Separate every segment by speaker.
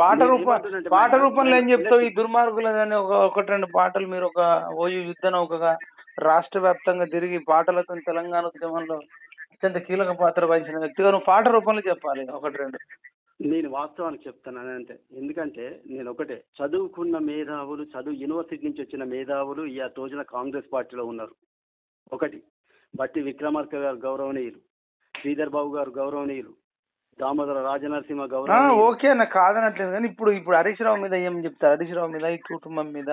Speaker 1: పాట రూపం పాట రూపంలో ఏం చెప్తావు? ఈ దుర్మార్గులని ఒక ఒకటి రెండు పాటలు మీరు ఒక ఓయు యుద్ధ నౌకగా రాష్ట్ర వ్యాప్తంగా తిరిగి పాటలతో తెలంగాణ ఉద్యమంలో అత్యంత కీలక పాత్ర వహించిన వ్యక్తిగా నువ్వు పాట రూపంలో చెప్పాలి. ఒకటి రెండు.
Speaker 2: నేను వాస్తవానికి చెప్తాను అంటే ఎందుకంటే నేను ఒకటే. చదువుకున్న మేధావులు చదువు యూనివర్సిటీ నుంచి వచ్చిన మేధావులు ఈ ఆ రోజున కాంగ్రెస్ పార్టీలో ఉన్నారు. ఒకటి. బట్టి విక్రమార్క గారు గౌరవనీయులు. శ్రీధర్ బాబు గారు గౌరవనీయులు. దామోదర రాజనరసింహ గౌరవనీయులు
Speaker 1: ఓకే అన్న కాదనట్లేదు. కానీ ఇప్పుడు ఇప్పుడు హరీష్ రావు మీద ఏం చెప్తారు? హరీష్ రావు మీద ఈ కుటుంబం మీద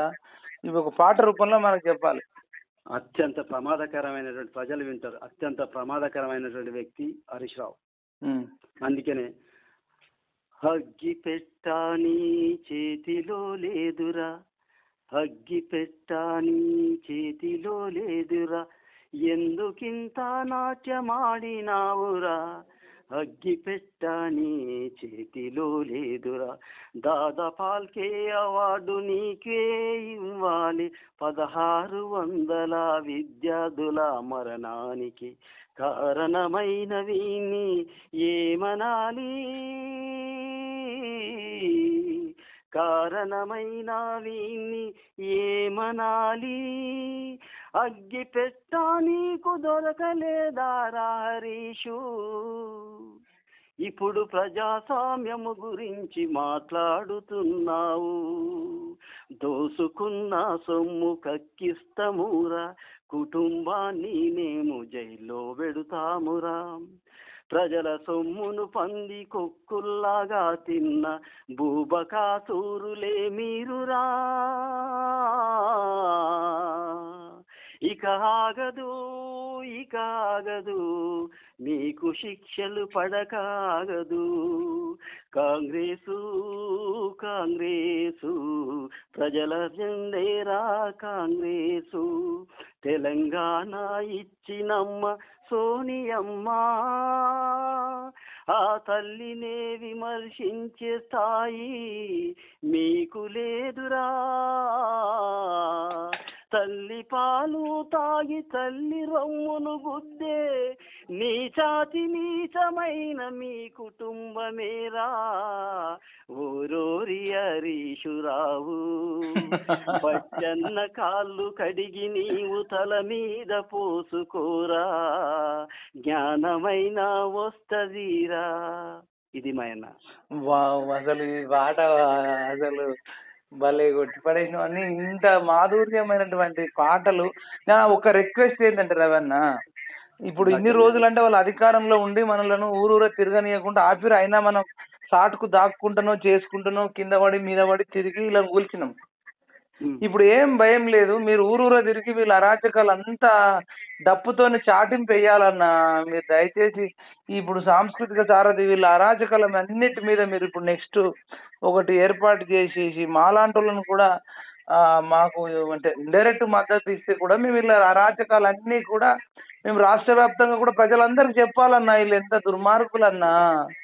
Speaker 1: ఇవి ఒక పాట రూపంలో మనకు చెప్పాలి.
Speaker 2: అత్యంత ప్రమాదకరమైనటువంటి ప్రజలు వింటారు. అత్యంత ప్రమాదకరమైనటువంటి వ్యక్తి హరీష్ రావు. అందుకనే హగ్గి పెట్టాని చేతిలో లేదురా హగ్గి పెట్టాని చేతిలో లేదురా ఎందుకింత నాట్యమాడినావురా అగ్గి పెట్టని చేతిలో లేదురా. దాదా పాల్కే అవార్డు నీకే ఇవ్వాలి. పదహారు వందల విద్యార్థుల మరణానికి కారణమైన ఏమనాలి? కారణమైన వీణ్ణి ఏమనాలి? అగ్గి పెట్టా నీకు దొరకలేదారా హరీషు? ఇప్పుడు ప్రజాస్వామ్యము గురించి మాట్లాడుతున్నావు. దోసుకున్న సొమ్ము కక్కిస్తమురా. కుటుంబాన్ని మేము జైల్లో పెడుతామురా. ప్రజల సొమ్మును పంది కొక్కుల్లాగా తిన్న భూబకాసూరులే మీరురా. ఇక ఆగదు. ఇక మీకు శిక్షలు పడకాగదు. కాంగ్రెసు కాంగ్రెసు ప్రజల జెండేరా కాంగ్రెసు. తెలంగాణ ఇచ్చినమ్మ సోనియమ్మ. ఆ తల్లినే విమర్శించే స్థాయి మీకు లేదురా. తల్లి పాలు తాగి తల్లి రొమ్మును గుద్దే నీచాతి నీచమైన మీ కుటుంబమేరా? ఓరోరి హరీషురావు పచ్చన్న కాళ్ళు కడిగి నీవు తల మీద పోసుకోరా? జ్ఞానమైన వస్తదిరా? ఇది మాయన్న
Speaker 1: వావ్, అసలు ఈ పాట అసలు భలే కొట్టి పడేసిన అన్ని ఇంత మాధుర్యమైనటువంటి పాటలు. నా ఒక రిక్వెస్ట్ ఏంటంటే రవన్న ఇప్పుడు ఇన్ని రోజులు అంటే వాళ్ళు అధికారంలో ఉండి మనలను ఊరూరా తిరగనీయకుండా ఆపిరు. అయినా మనం సాటుకు దాక్కుంటానో చేసుకుంటానో కింద పడి మీద పడి తిరిగి ఇలా కూల్చినాం ఇప్పుడు ఏం భయం లేదు. మీరు ఊరూరా తిరిగి వీళ్ళ అరాచకాలు అంతా డప్పుతోని చాటింపు వేయాలన్నా మీరు దయచేసి ఇప్పుడు సాంస్కృతిక సారథి వీళ్ళ అరాచకాల అన్నిటి మీద మీరు ఇప్పుడు నెక్స్ట్ ఒకటి ఏర్పాటు చేసేసి మాలాంటోళ్ళను కూడా మాకు అంటే ఇండైరెక్ట్ మద్దతు ఇస్తే కూడా మేము వీళ్ళ అరాచకాలన్నీ కూడా మేము రాష్ట్ర వ్యాప్తంగా కూడా ప్రజలందరికీ చెప్పాలన్నా వీళ్ళు ఎంత దుర్మార్గులన్నా.